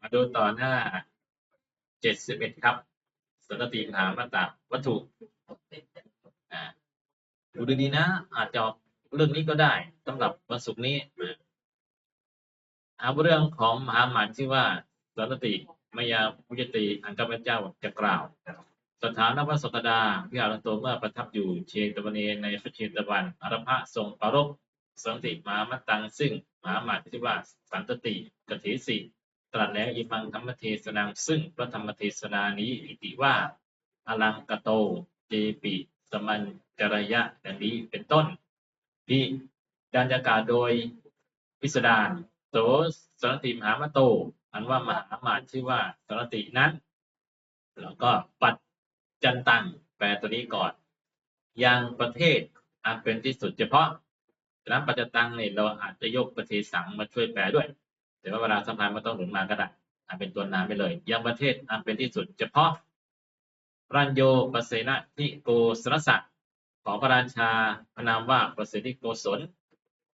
มาดูต่อหน้าเจ็ดสิบเอ็ดครับสนติมหามาตราวัตถุดูดีๆนะ อาจจะเรื่องนี้ก็ได้สำหรับวันศุกร์นี้เอาเรื่องของมหาหมันที่ว่าสนติมายาพุจติอันข้าพเจ้าจะกล่าว สถานวัสตดาพิอารันโตเมื่อประทับอยู่เชตวันเนในพระเชตวันอรพะทรงปรารภ สันติมามัตตังซึ่งมหาหมันที่ว่าสันตติกเถสีตรัสแล้วอิมังธรรมเทศนังซึ่งพระธรรมเทศนานี้อิติว่า อลังกโตเจปิสมันจรยะดังนี้เป็นต้นที่ดัญญากาโดยพิสดารโสสนติมหามโต อันว่ามหาหมาชื่อว่าสนตินั้น แล้วก็ปัจจันตังแปลตัวนี้ก่อน ยังประเทศอันเป็นที่สุดเฉพาะ ฉะนั้นปัจจตังเนี่ยเราอาจจะยกประเทศสังมาช่วยแปลด้วย แต่ว่าเวลาสำคัญมันต้องหนุนมาก็ได้อันเป็นตัวนามไปเลย ยังประเทศอันเป็นที่สุด เฉพาะรัญโยปเสนทิโกสรสะของพระราชาพระนามว่าประเสนิโกศล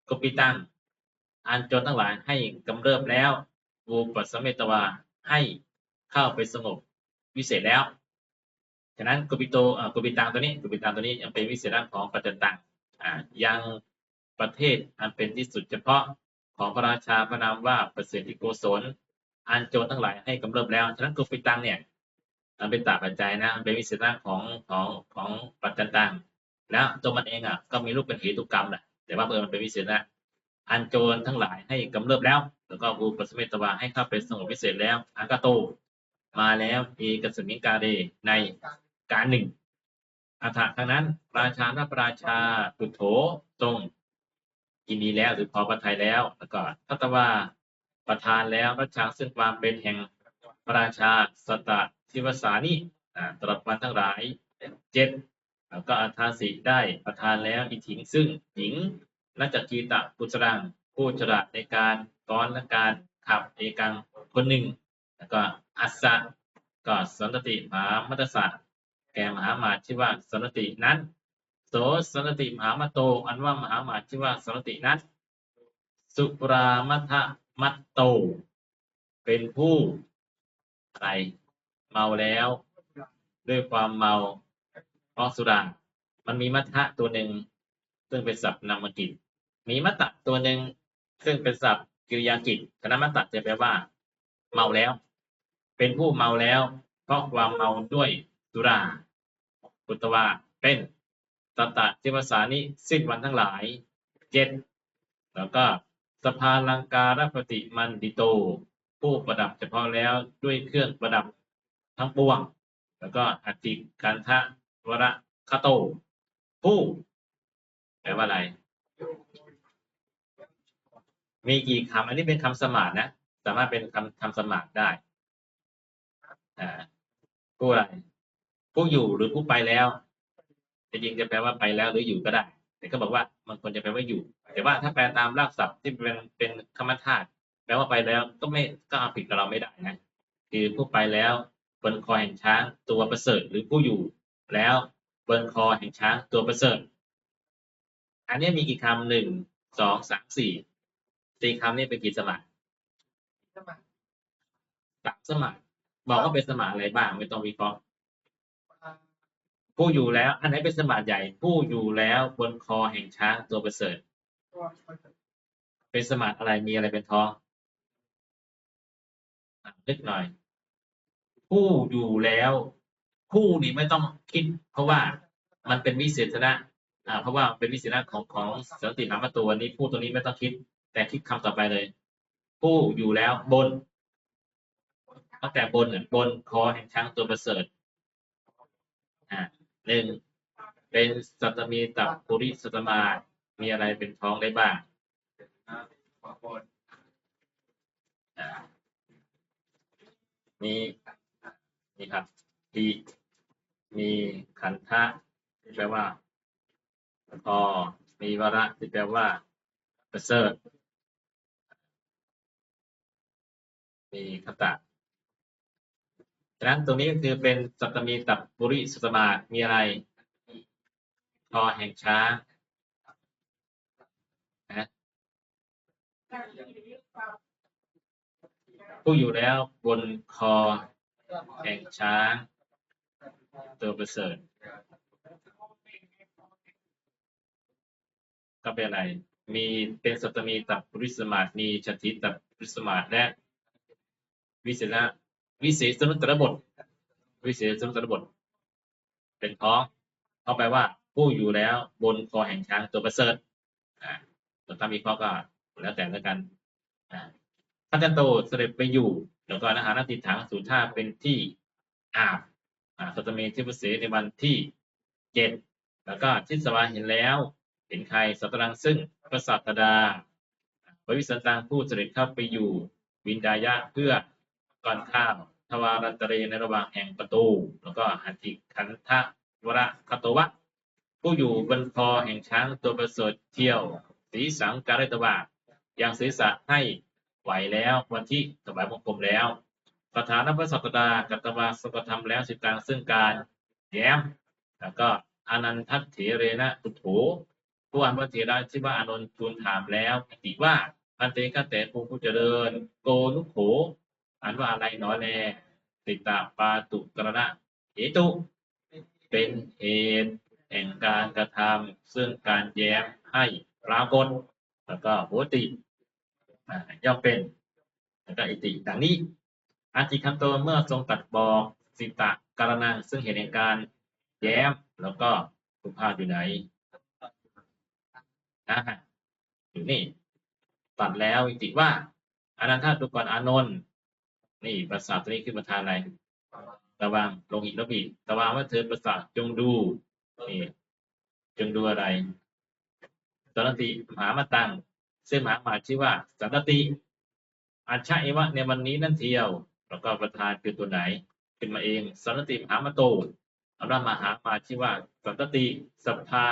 กปิตังอันจรทั้งหลายให้กำเริบแล้วอูปัสเมตวาให้เข้าไปสงบวิเศษแล้ว ฉะนั้นกปิโตอ่ากปิตังตัวนี้กปิตังตัวนี้ยังเป็นวิเศษด้านของปัจจตังอ่ายัง ประเทศอันเป็นที่สุดเฉพาะของพระราชาพระนามว่าประเสริโกศล อันโจรทั้งหลายให้กำเริบแล้ว ฉะนั้นกปิตังเนี่ย มันเป็นตาปัจจัยนะ มันเป็นวิเศษด้านของของของปัจจันตัง แล้วตัวมันเองอะก็มีรูปเป็นเหตุกรรมแหละ แต่ว่าเมื่อมันเป็นวิเศษนะอันโจรทั้งหลายให้กำเริบแล้ว แล้วก็อูปสสเมตวาให้เข้าไปสงบวิเศษแล้วอังกาโต มาแล้วเอกสมิงกาเดในการหนึ่งอัฐะทั้งนั้น ราชานาประราชาปุโถทรง ยินดีแล้วหรือพอประทัยแล้ว แล้วก็ทัตวาประทานแล้วรัชชาซึ่งความเป็นแห่งพระราชาสตะทิวสานิอ่ตลอดวันทั้งหลายเจ็ดแล้วก็อัทาสิได้ประทานแล้วอีถิงซึ่งหญิงนัจกีตะปุจรังผู้ฉลาดในการก้อนและการขับเอกังคนหนึ่ง แล้วก็อัสสะก็สันติมหามัตสสะแก่มหามาตชื่อว่าสันตินั้น โสสันตติมหามาโต อันว่ามหามาชื่อว่าสันตตินั้น สุปรามัทะมัตโต เป็นผู้อะไรเมาแล้ว ด้วยความเมาเพราะสุรา มันมีมัทะตัวหนึ่ง ซึ่งเป็นศัพท์นามกิจ มีมัตตะตัวหนึ่ง ซึ่งเป็นศัพท์กิริยากิจคณะมัตตะจะแปลว่า เมาแล้ว เป็นผู้เมาแล้ว เพราะความเมาด้วยสุราปุตตวาเป็น ตตะเทวสานิสิ้นวันทั้งหลายเจ็ดแล้วก็สภาลังการปฏิมันดิโต ผู้ประดับเฉพาะแล้วด้วยเครื่องประดับทั้งปวง แล้วก็อติการทะวระคาโต ผู้แปลว่าอะไร มีกี่คำอันนี้เป็นคำสมาร์ทนะ สามารถเป็นคำคำสมาร์ทได้อ่าผู้อะไรผู้อยู่หรือผู้ไปแล้ว จริงๆจะแปลว่าไปแล้วหรืออยู่ก็ได้ แต่ก็บอกว่ามันควรจะแปลว่าอยู่ แต่ว่าถ้าแปลตามรากศัพท์ที่เป็นเป็นคำธาตุแปลว่าไปแล้วก็ไม่ก็เอาผิดกับเราไม่ได้นะคือผู้ไปแล้วบนคอแห่งช้างตัวประเสริฐหรือผู้อยู่ แล้วบนคอแห่งช้างตัวประเสริฐ อันนี้มีกี่คำหนึ่งสองสามสี่สี่คำนี่เป็นกี่สมาร์ทสามสมาร์ทบอกว่าเป็นสมาร์ทอะไรบ้างไม่ต้องวิเคราะห์ ผู้อยู่แล้ว อันไหนเป็นสมาร์ทใหญ่ ผู้อยู่แล้วบนคอแห่งช้างตัวประเสริฐเป็นสมาร์ทอะไรมีอะไรเป็นท้อนึกหน่อย ผู้อยู่แล้ว ผู้นี่ไม่ต้องคิด เพราะว่ามันเป็นวิเศษณะอ่า เพราะว่าเป็นวิเศษณะของของสันตินามตัวนี้ผู้ตัวนี้ไม่ต้องคิด แต่คิดคำต่อไปเลย ผู้อยู่แล้วบนตั้งแต่บนเนี่ยบนคอแห่งช้างตัวประเสริฐ หนึ่งเป็นสัตมีตับปุริสัตมา มีอะไรเป็นท้องได้บ้างมีนี่ครับทีมีขันธะที่แปลว่าพอมีวระที่แปลว่าประเสริฐมีคตะ ฉะนั้นตรงนี้ก็คือเป็นสัตมีตับบุริสุตมามีอะไรคอแห่งช้างนะผู้อยู่แล้วบนคอแห่งช้างตัวประเสริฐก็เป็นอะไร มีเป็นสัตมีตับปริสมาทมีชติตับปริสมาทและวิเศษนะ วิเศษสนุตรบท วิเศษสนุตรบท เป็นท้องเข้าไปว่า ผู้อยู่แล้วบนคอแห่งช้างตัวประเสริฐส่วนถ้ามีข้อก็แล้วแต่แล้วกันอ่าท่านจันโตเสด็จไปอยู่ แล้วก็อาหารติถังสูท่าเป็นที่อาบอ่าสัตเมทิพเสในวันที่เจ็ดแล้วก็ทิศวาเห็นแล้ว เห็นใครสัตรังซึ่งพระสัตดาพระวิสันตังผู้เสด็จเข้าไปอยู่วินดายะเพื่อก่อนข้าว ทวารันตเรในระหว่างแห่งประตู แล้วก็หัติขันธวระคตวะ ผู้อยู่บนคอแห่งช้างตัวประเสริฐเที่ยวสีสังการตวะยังศีรษะให้ไหวแล้ววันที่ถวายบังคมแล้วสถานพระสัตดากัตวาสกธรรมแล้วสิตังซึ่งการแย้มแล้วก็อนันทัตเถเรนะตุโถผู้อ่านพระเถระที่ว่าอานนท์ทูลถามแล้วอีกว่าอันเตกะแต่ผู้ผู้เจริญ โกนุโข อ่านว่าอะไรหนอแลติตาปาตุกรณะเหตุ เป็นเหตุแห่งการกระทำซึ่งการแย้มให้ปรากฏแล้วก็โหติย่อมเป็นแล้วก็อิติดังนี้อาจิคันโตเมื่อทรงตัดบอกสิตะการนังซึ่งเหตุแห่งการแย้มแล้วก็สุภาพอยู่ไหนนะฮะอยู่นี่ ตัดแล้วอิติว่าอนันทาตุกรอานนท์ นี่ภาษาตัวนี้คือประธานอะไรระวังลงอีกแล้วอีกระวังว่าเธอประสาทจงดูนี่จงดูอะไรสันติมหามาตังซึ่งมหามาชื่อว่าสันติอาชาเอวะในวันนี้นั่นเทียว แล้วก็ประธานคือตัวไหนขึ้นมาเองสันติมหามาโตเอาละมหามาชื่อว่าสันติสัพพา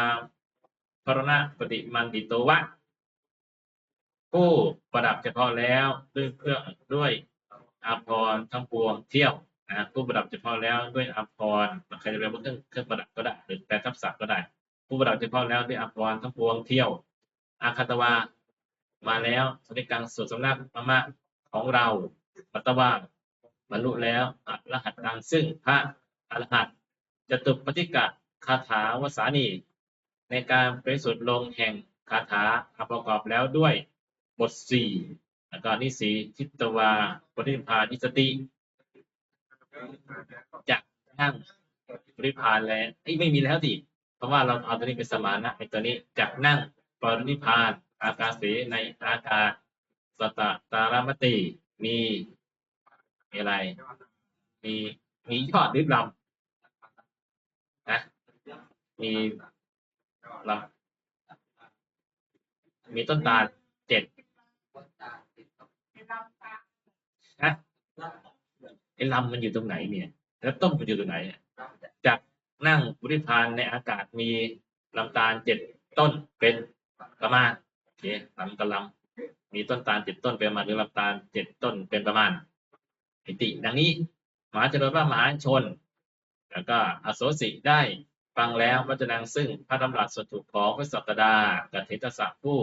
พรณะปฏิมันติโตวะผู้ประดับเฉพาะแล้วด้วยเครื่องด้วย อาภรณ์ทั้งปวงเที่ยวนะผู้ประดับเฉพาะแล้วด้วยอาภรณ์ใครจะเรียกว่าเครื่องเครื่องประดับก็ได้ หรือแปลทับศัพท์ก็ได้ ผู้ประดับเฉพาะแล้วด้วยอาภรณ์ทั้งปวงเที่ยว อาคาตวา มาแล้วสนิกังสุดสำนักมามะของเราปัตตวาบรรลุแล้วอรหัตตังซึ่งพระอรหัตจะตุปฏิกะคาถาวสานี ในการบริสุทธิ์ลงแห่งคาถาประกอบแล้วด้วยบทสี่ แล้วก็นิสีทิตวาปริพานิสติจะนั่งปริพานแล้วเอ้ไม่มีแล้วดิเพราะว่าเราเอาตัวนี้เป็นสมานะในตัวนี้จะนั่งปรินิพานอากาศเสในอากาศสตตารมติมีมีอะไร มีมียอดหรือลำนะมีลำมีต้นตาล นะไอ้ลำมันอยู่ตรงไหนเนี่ย แล้วต้นมันอยู่ตรงไหนจากนั่งบริพานในอากาศมีลำตาลเจ็ดต้นเป็นประมาณโอเคลำกับลำมีต้นตาลเจ็ดต้นเป็นประมาณหรือลำตาลเจ็ดต้นเป็นประมาณอิติ ดังนี้มหาชนว่ามหาชน แล้วก็อโศสิได้ฟังแล้ววัจนังซึ่งพระดำรัสสุขของพระสัตดากับเทตสักผู้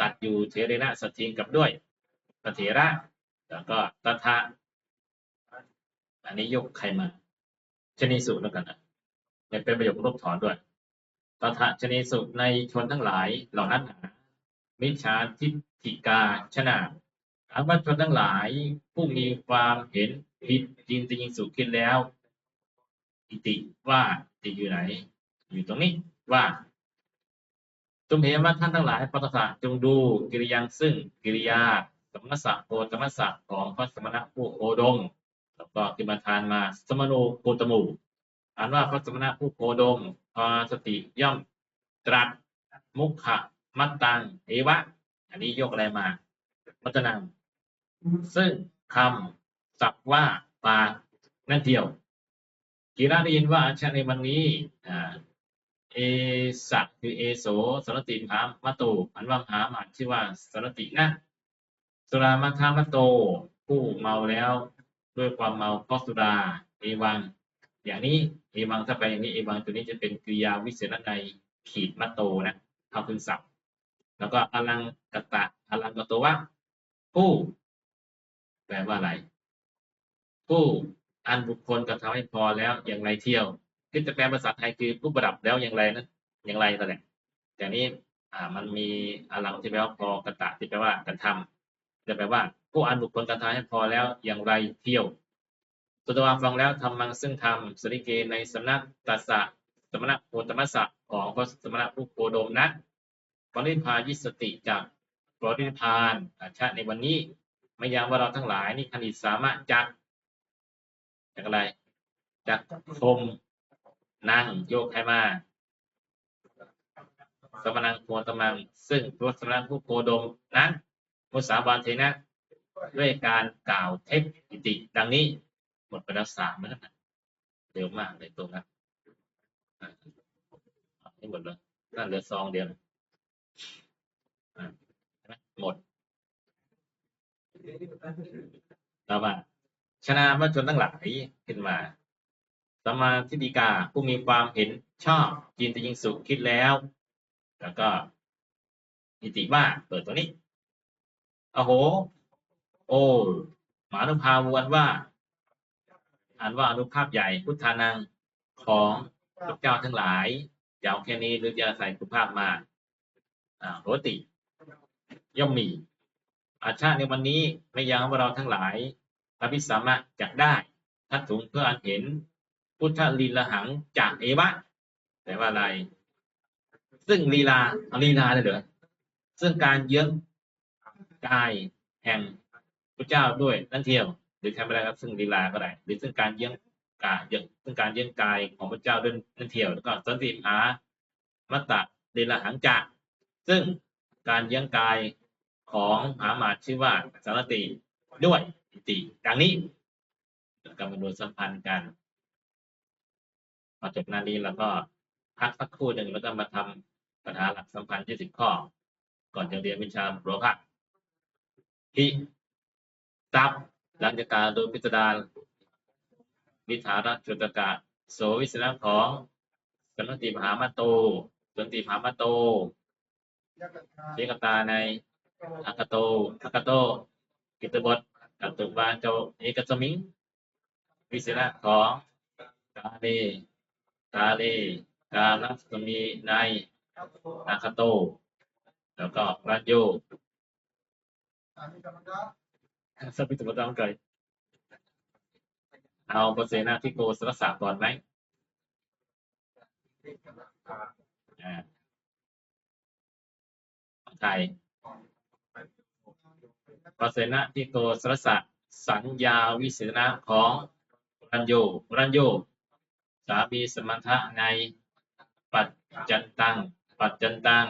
ตัดอยู่เทเรนะสทิงกับด้วย เถระ แล้วก็ตถะอันนี้ยกใครมาชนีสุแล้วกันนะเนี่ยเป็นประโยคลบถอนด้วยตถะชนีสุในชนทั้งหลายเหล่านั้นหามิจฉาทิฏฐิกาชนะอาวัชนทั้งหลายผู้มีความเห็นผิดจริงจริงสุขินแล้วอิติว่าติอยู่ไหน อยู่ตรงนี้ว่าจงเห็นว่าท่านทั้งหลายปัตตะจงดูกิริยังซึ่งกิริยา สมณสะโพธรรมสะของพระสมณะผู้โคดม แล้วก็กิมทานมาสมโนโคตมูอ่านว่าพระสมณะผู้โคดมพาสติย่อมตรัสมุขะมัตตังเอวะ อันนี้ยกอะไรมาวัจนังซึ่งคำศัพท์ว่าปานั่นเดียวกีราได้ยินว่าอาชาในวันนี้อ่าเอสักคือเอโสสรติมหามาโตอันว่ามหามาชื่อว่าสรตินะ สุรามาคามโต ผู้เมาแล้ว ด้วยความเมาเพราะสุราเอวัง อย่างนี้เอวังถ้าไปอย่างนี้เอวังตัวนี้จะเป็นกริยาวิเศษในขีดมัตโตนะเข้าพึงศัพท์แล้วก็อลังกตะอลังกตวะผู้ไปลว่าอะไร ผู้อันบุคคลกระทำให้พอแล้วอย่างไรเที่ยวคือจะแปลภาษาไทยคือผู้ประดับแล้วอย่างไรนั้นอย่างไรนั่นแหละแต่นี้อ่ามันมีอลังที่แปลว่าพอกระตะที่แปลว่ากระทำ จะแปลว่าผู้อันบุคคลกระทำให้พอแล้วอย่างไรเที่ยวสุตวาฟังแล้วทำมังซึ่งทำสริเกในสำนักตัสสะสมณะโพธมสสะของพระสมณะผู้โคดมนะปริพายิสติจากปริพานอาชาติในวันนี้ไม่ยังว่าเราทั้งหลายนี่คณิตสามารถจักจากอะไรจากคมนั่งโยกให้มาสมนังโพตมัง ซึ่งพระสมณะผู้โคดมนั้น มุสาบานเทนะ ด้วยการกล่าวเทคนิติ ดังนี้หมดไปแล้วสามแล้วนะเร็วมากเลยตรงนั้นอ่าให้หมดเลยนั่นเหลือซองเดียวอะเห็นไหมหมดต่อมาชนะว่าจนทั้งหลายขึ้นมาสมมาทิฏฐิกาผู้มีความเห็นชอบจินตยิงสุขคิดแล้ว แล้วก็อิติว่าเปิดตัวนี้ อ้โห โอ้หมานุภาวนว่าอ่านว่าอนุภาพใหญ่พุทธานังของพระเจ้าทั้งหลายจะเอาแค่นี้หรือจะใส่คุณภาพมาอ่าโรติ ย่อมมี อาชาในวันนี้ไม่ยังว่าเราทั้งหลายอภิสามะจักได้ทัดถุงเพื่ออันเห็น พุทธลีลหังจากเอวะแปลว่าอะไร ซึ่งลีลาเอาลีลาเลยเหรอซึ่งการเยื้อง กายแห่งพระเจ้าด้วยนั่นเทียวหรือใช้ไม่ได้ครับซึ่งลีลาก็ได้ หรือซึ่งการเยื้องกายเยื้องซึ่งการเยื้องกายของพระเจ้าด้วยนั่นเทียวแล้วก็สันติภามัตตะลีลหังจากซึ่งการเยื้องกายของมหามาตชื่อว่าสารติด้วยอิติดังนี้กำลังดูสัมพันธ์กันพอจบหน้านี้แล้วก็พักสักครู่หนึ่งแล้วก็มาทำปัญหาหลักสัมพันธ์ยี่สิบข้อ ก่อนจะเรียนวิชาโรคะ ที่ตับหลังจากการโดยพิจารณาวิถารัจุตกะโสวิสนะของสันติมหามาโตสันติมหามาโตเรียกตาในอากาโตอากาโต กิตบทกัตุบาโจเอกสมิงวิสระของกาเลกาเลกาลัสมีในอาคาโต แล้วก็รัจโย สปิตุปตังเกยเอาเปอร์เซนต์ที่โกสรสาก่อนไหมอ่าไทยปเสนะที่โกสรสะสัญญาวิเศษนะของรัญโยรัญโยสามีสมถะในปัจจันตัง ปัจจันตัง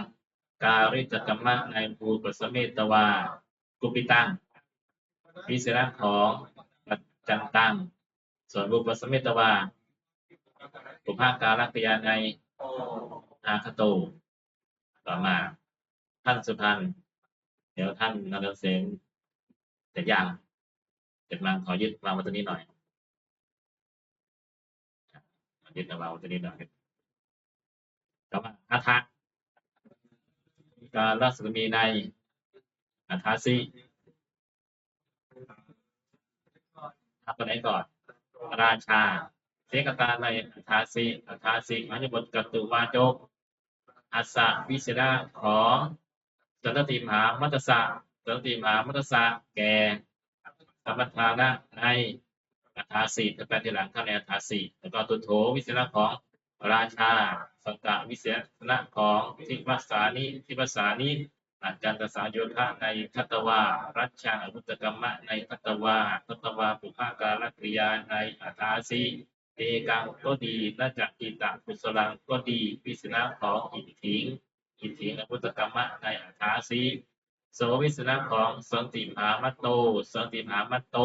การิจกรรมะในภูปสเมตวา กุปิตังวิเศษนะของปัจจันตัง ส่วนภูปสเมตวาปุภาการักยานในอาคโต ต่อมา ท่านสุพันเดี๋ยวท่านนรเสนเสร็จยังเสร็จมาขอยึดวางไว้ตรงนี้หน่อยยึดวางไว้ตรงนี้หน่อยต่อมาอัฏฐะการรัศมีใน อัฏฐาสีทับตัวไหนก่อน ราชาเสกตาในอัฏฐาสีอัฏฐาสีอัญญบทกตุวาโจกอัสสะวิเศษของสันติมหามัตสะสันติมหามัตสะแก่ธรรมทานะในอัฏฐาสีจะแปลทีหลังข้าในอัฏฐาสีแล้วก็ตุโถวิเศษของราชาสังกะวิเศษนะของทิวัสานิทิวัสานิ อาจารย์ตสาโยธาในทัตวา รัชชาอรุตกรรมะในทัตวาทัตวาปุภาการกริยาในอัฏฐาสีเอกังก็ดีน่าจะอิตะกุศลังก็ดีวิสนะของอิทธิง อิทธิงอพุตกรรมะในอัฏฐาสีโสวิสนะของสันติมหามัตโตสันติมหามัตโต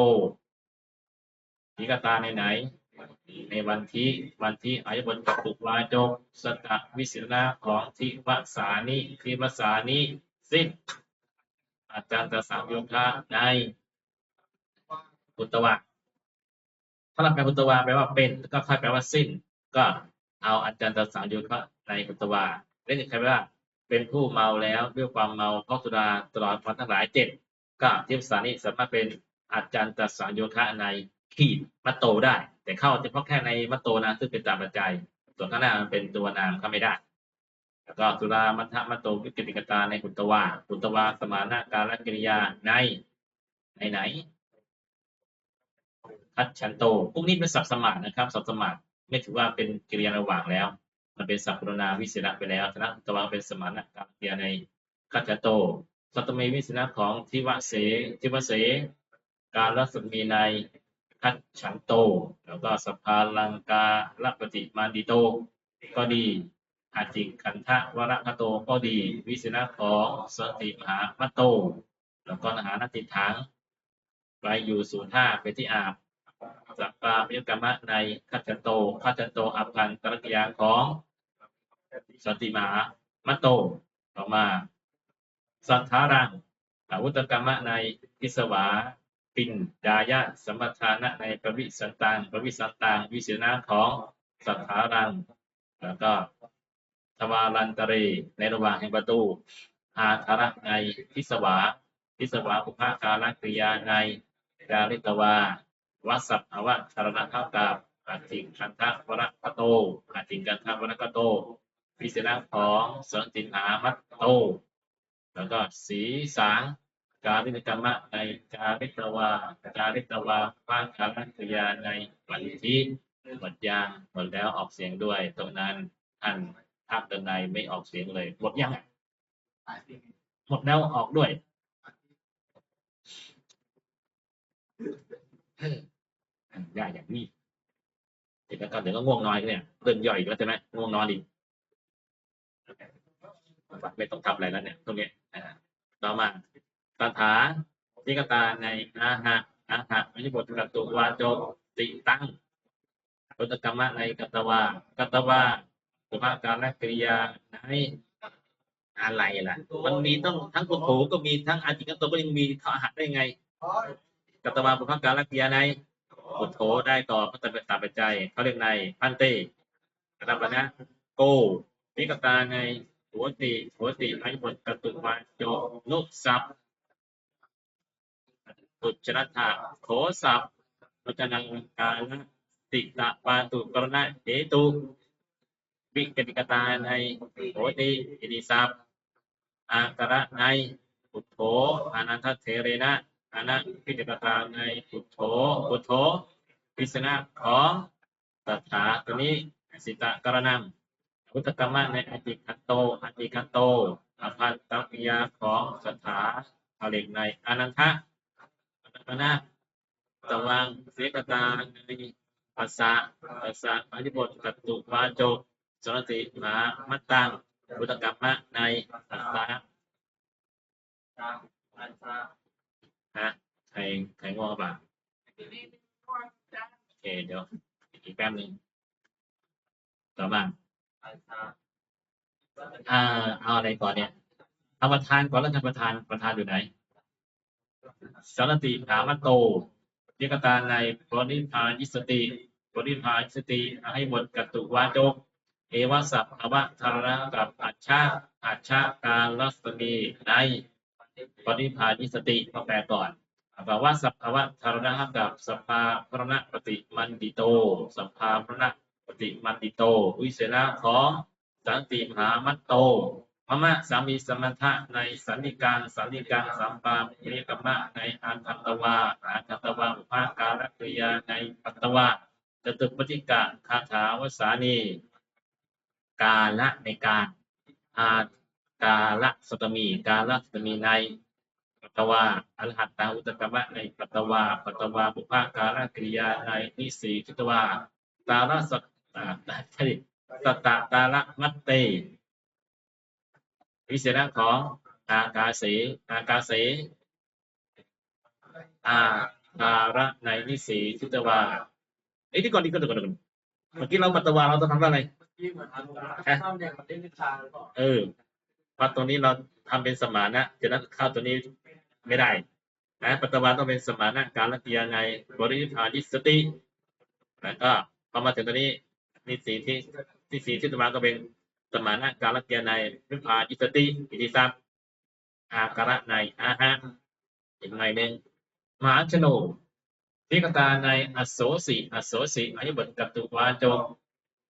นิกตาในไหน ในวันที่วันที่อายบนกตุกวาจกสตะวิสนะของทิวสานิทิวสานิ สิ้นอาจารย์ตสามโยคะในพุตวะถ้าเราแปลพุตวาแปลว่าเป็นก็ค่อยแปลว่าสิ้น ก็เอาอาจารย์ตสังโยคะในพุตวาเรียกใครว่าเป็นผู้เมาแล้วด้วยความเมาเพราะสุราตลอดวันทั้งหลายเจ็ดก็ทิพสานิสามารถเป็นอาจารย์ตสานโยคะในขีดมัตโตได้ แต่เข้าเฉพาะแค่ในมัตโตนะซึ่งเป็นตามปัจจัย ส่วนข้างหน้ามันเป็นตัวนามเข้าไม่ได้ แล้วก็สุรามัทธมัตโตวิกิติกตาในหุตวาหุตวาสมานาการกิริยาในในไหนคัจฉันโตพวกนี้เป็นศัพท์สมานนะครับศัพท์สมานไม่ถือว่าเป็นกิริยาระหว่างแล้ว มันเป็นสัพพรณาวิเศษไปแล้วฉะหุตวาเป็นสมานาการกิริยาในคัจฉันโตสัตตเมวิสนะของทิวเสทิวเส การรัศมีในคัจฉันโต แล้วก็สภาลังกาลปฏิมาดิโต ก็ดี อาจิคันทะวรคโตก็ดี วิสนะของสติมหามัตโต แล้วก็นหานติถังไปอยู่ศูนย์ห้าไปที่อาบสัปปาปยกรรมะในคัจฉันโตคัจฉันโตอัปพันตรกยาของสติมหามัตโตต่อมา สัทธารังอาวุตกรรมะในพิสวาปินดายะสมทานะในปวิสันตังปวิสันตังวิเสนาของสัทธารัง แล้วก็ ทวารันตรีในระหว่างแห่งประตู อาธาระในพิสวาพิสวาอุปาการกริยาในกาลิตวาวัสสัพอวะชรณะเท่ากับอาจิงคันทะวรคโตอาจิงกันทะวรคโตวิเสนาของเสริตินหามัตโต แล้วก็สีสางการิกรรมะในการิตวาการิตวาภาคการกริยาในปัญทิหมดยางหมดแล้วออกเสียงด้วยตรงนั้นท่าน ภาคด้านในไม่ออกเสียงเลย หมดยัง หมดแล้วออกด้วย ได้อย่างนี้เดี๋ยวก็เดี๋ยวก็ง่วงนอนเนี่ยเริ่มย่อยอีกแล้วใช่ไหมง่วงนอนอีกไม่ต้องทำอะไรแล้วเนี่ย ตรงนี้ต่อมาตถาทิกตาในอาหะอาหะไม่ใช่บทกตุวาโจติตั้งรุตกรรมะในกัตวากัตวา สุภาการและกริยาในอะไรล่ะ มันมีต้องทั้งกุโถก็มีทั้งอาจิกตโตก็ยังมีทอหักได้ไงกัตตวาสุภาการและกริยาในกุโถได้ต่อพระตเป็นตาปัจจัยเขาเรียกในพันเตกระดับนะโกทิกตาในหัวติหัวติไม่บทกตุวาโจนุสัพตุจรัตถะโขสัพปัจนังกาลติตะปาตุกรณะเหตุ วิกติกตาในโหติอินิสัพอาการะในปุถโธอนันทเทเรนะอนันพิจกตาในปุถโธปุถโธพิสนะของตถาตัวนี้สิตะกรณังพุทธกรรมะในอติคัตโตอติคัตโตอภันตกิยาของสถาผลิกในอนันทะอนะตวังเสกตาในภาษาภาษาอธิบทกัตตุวาโจ สนติมามัตตังพุทธกรรมะในภาษาฮะใครใครง่วงบ้างโอเคเดี๋ยวอีกแป๊บหนึ่งต่อมาอ่าเอาอะไรก่อนเนี่ยเอาประธานก่อนแล้วท่านประธานประธานอยู่ไหนสรติถามโตเยกตาในปริพายิสติปริพายิสติให้หมดกัตตุวาจก เอวสัพภวะธารณะกับอัชชาอัชชาการรัศมีในปริพายิสติมาแปลก่อนภาวะสัพภวะธารณะกับสภาพระณปฏิมันดิโตสภาพระณปฏิมันดิโต วิเศษณะของสันติมหามัตโตมมะสามีสมถะในสันนิการสันนิการสัมปามเยกมะในอันทัตตวาอาทัตตวาอุปาการกริยาในปัตตวาจตุปฏิกะคาถาวสานี กาละในการอากาละสตมี กาละสตมีในปัตตวาอรหัตตาอุตกรรมะในปัตตวาปัตตวาบุพการกริยาในนิสีทิตวาตาละสตตตะตาละมัตเตวิเศษของอากาเสอากาเสอาการะในนิสีทิตวาเอ้ที่ก่อนที่ก่อนที่ก่อนเมื่อกี้เราปัตตวาเราต้องทำอะไร เออเพราะตัวนี้เราทำเป็นสมานะฉะนั้นข้าวตัวนี้ไม่ได้นะปัตตวาต้องเป็นสมานะการละเกียในบริพานิสติแล้วก็พอมาถึงตัวนี้นิสีที่นิสีที่ตวาก็เป็นสมานะการละเกียในวิพานิสติอิทิสัพอาการะในอาหะอีกหน่อยหนึ่งมหาชโนพิกตาในอโศสิอโศสิอายบทกับตุวาโจ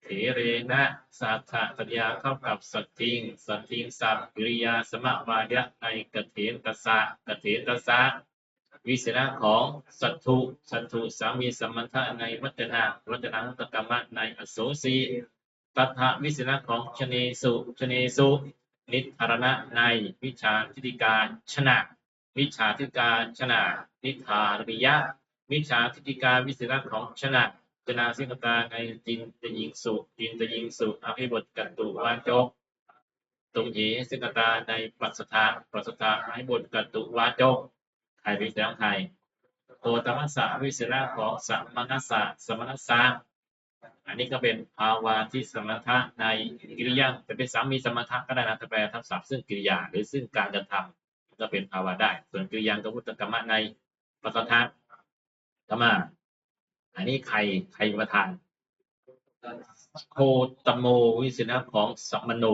เถเรนะสัทธะตัญญาเข้ากับสัตทิงสัตทิงสัพกิริยาสมวายะในกเถนตสะกเถนตสะวิเศษของสัตถุสัตถุสามีสมันทะในวัจนะวัจนะตกรรมะในอโศสีตัทธวิเศษของชเนสุชเนสุ นิธารณะในวิชาทิฏิการชนะ วิชาทิฏิการชนะ นิธาริยะ วิชาทิฏิการวิเศษของชนะ จนาสิกตาในจินตยิงสุจินตยิงสุอภิบทกัตตุวาจกตุงเหสิกตาในปัสสถาปัสสถาอภิบทกัตตุวาจกไทยเป็นเสียงไทยโตตมัสสะวิเศษของสัมมนัสสะสมนัสสะอันนี้ก็เป็นภาวะที่สมถะในกิริยาจะเป็นสามีสมถะก็ได้นะแปลทับศัพท์ซึ่งกิริยาหรือซึ่งการกระทำก็เป็นภาวะได้ ส่วนกิริยากับพุทธกรรมในปัสสะกรรมะ อันนี้ใครใครประธาน โคตโมวิสินะของสัมมโน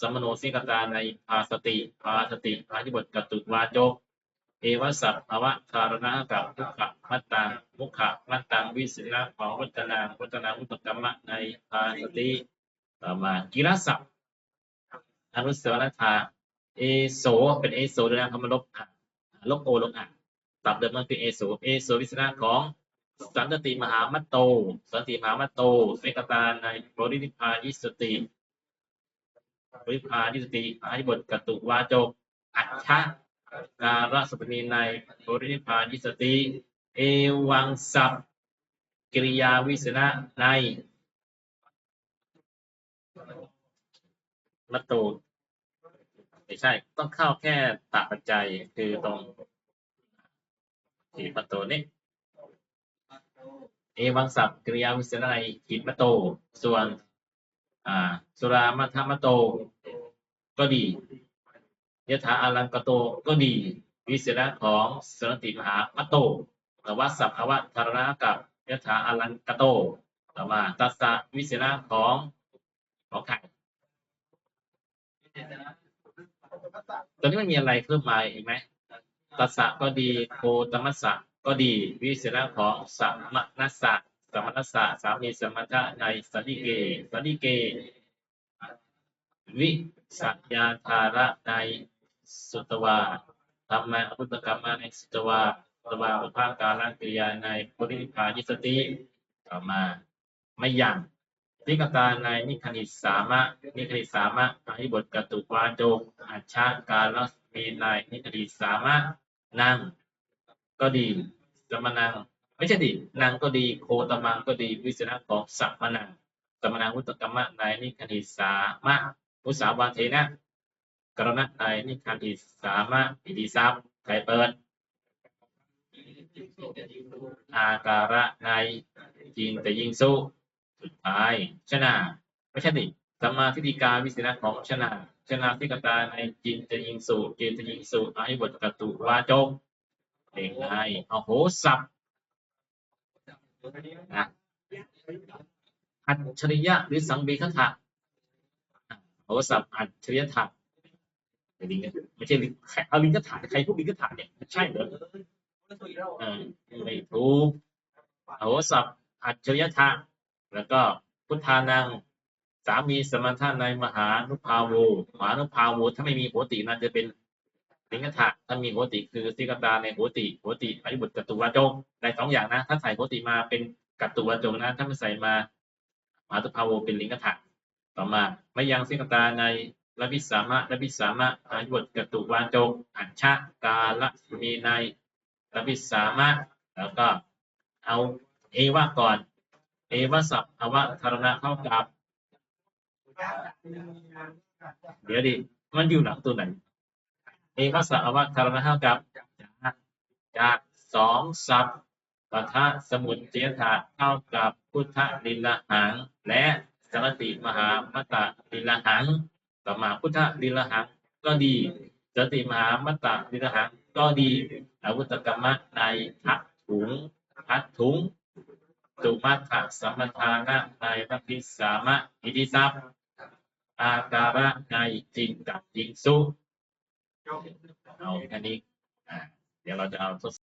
สัมมโนสิกตาในภาสติภาสติภาธิบทกตุวาโจเอวสัพภวะคารณะกับทุกขมัตตังมุขะมัตตังวิสิณะของวัจนาวัจนามุตตกรรมะในภาสติต่อมากิรสัพอนุสวรธาเอโสเป็นเอโสด้วยนะคำลบอะลบโอลบอะตับเดิมมันคือเอโสเอโสวิสิณะของ สันตติมหามัตโต สันติมหามัตโตเสกตาในบริธิพายิสติบริพายิสติอาธิบทกตุวาจก อัจฉะการสปนีในบรินิพพานิสติ เอวังสัพกิริยาวิสนะในมัตโตไม่ใช่ ต้องเข้าแค่ตาปัจจัยคือตรงขีดมัตโตนี่ เอวังสัพกริยาวิสนะในขีดมัตโต ส่วนอ่าสุรามัทธมโต ก็ดียถาอารังกโตก็ดี วิเศษของสนติมหามัตโตหรือว่าสัพพวะธารณะกับยถาอารังกโตต่อมาตัสสะวิเศษของของใครตอนนี้มันมีอะไรเพิ่มมาอีกไหมตัสสะก็ดีโคตมัสสะ ก็ดีวิเศษของสัมมนัสสะสัมมนัสสะสามีสมถะในสันติเกสันติเก วิสัญญาธาระในสุตวาธรรมะพุทธกรรมในสุตวาสุตวาอุปาการะกิริยาในปรินิพานิสติต่อมาไม่ยังนิกตาในนิคณิสามะนิคณิสามะอหิบทกตุวาโจกอัชชาการสมีในนิคณิสามะนั่ง ก็ดีสมนังไม่ใช่ดินางก็ดีโคตมังก็ดีวิสนะของสัมมนังสมนังพุทธกรรมะในนิคณิสามะอุสาวาเทนะกรณะใดนิคันติสามะอิติทรัพย์ใครเปิด อาการะในจินแต่ยิงสู้สุดท้ายชนะไม่ใช่ดิสัมมาทิฏฐิกาวิสนะของชนะชนะทิกตาในจินจะยิงสู่จินจะยิงสู่อาหิบทกตุวาจง เองไงเอาโหสับนะอัจฉริยะหรือสังเบคถะโทรศัพท์อัจฉริยถาลิงไม่ใช่ลิงเอาลิงก์กถาใครพูดลิงก์กถาเนี่ยใช่เหรอไม่ถูกโทรศัพท์อัจฉริยถาแล้วก็พุทธานังสามีสมณะในมหานุภาโวมหานุภาโวถ้าไม่มีโหตินั่นจะเป็น ลิงก์กถาถ้ามีโหติคือสิกตาในโหติโหติอริบุตรกตุวาจงได้สองอย่างนะ ถ้าใส่โหติมาเป็นกัตตุวาจงนะ ถ้าไม่ใส่มามหานุภาโวเป็นลิงก์กถาต่อมาไม่ยังสิกตาในระบิสามะระบิสามะอายุบทกตุวาโจกอัญชะกาละมีในระบิสามะแล้วก็เอาเอวะก่อน เอวะสัพภวะธารณะเข้ากับ เดี๋ยวดิ มันอยู่หลังตัวไหน เอวะสัพภวะธารณะเข้ากับจากสองสัพปทะสมุทเจยถาเท่ากับพุทธลิลหัง และสรติมหามตตลิลหังต่อมาพุทธลิลหังก็ดีสติมหามตตลิลหังก็ดีอาวุธกรรมะในทักถุงทักถุงตุมัตถะสัมปทานะในพัพิสามะอิทิทรัพอาการะในจินกับจิงสุ เอาแค่นี้ อ่า เดี๋ยวเราจะเอาทด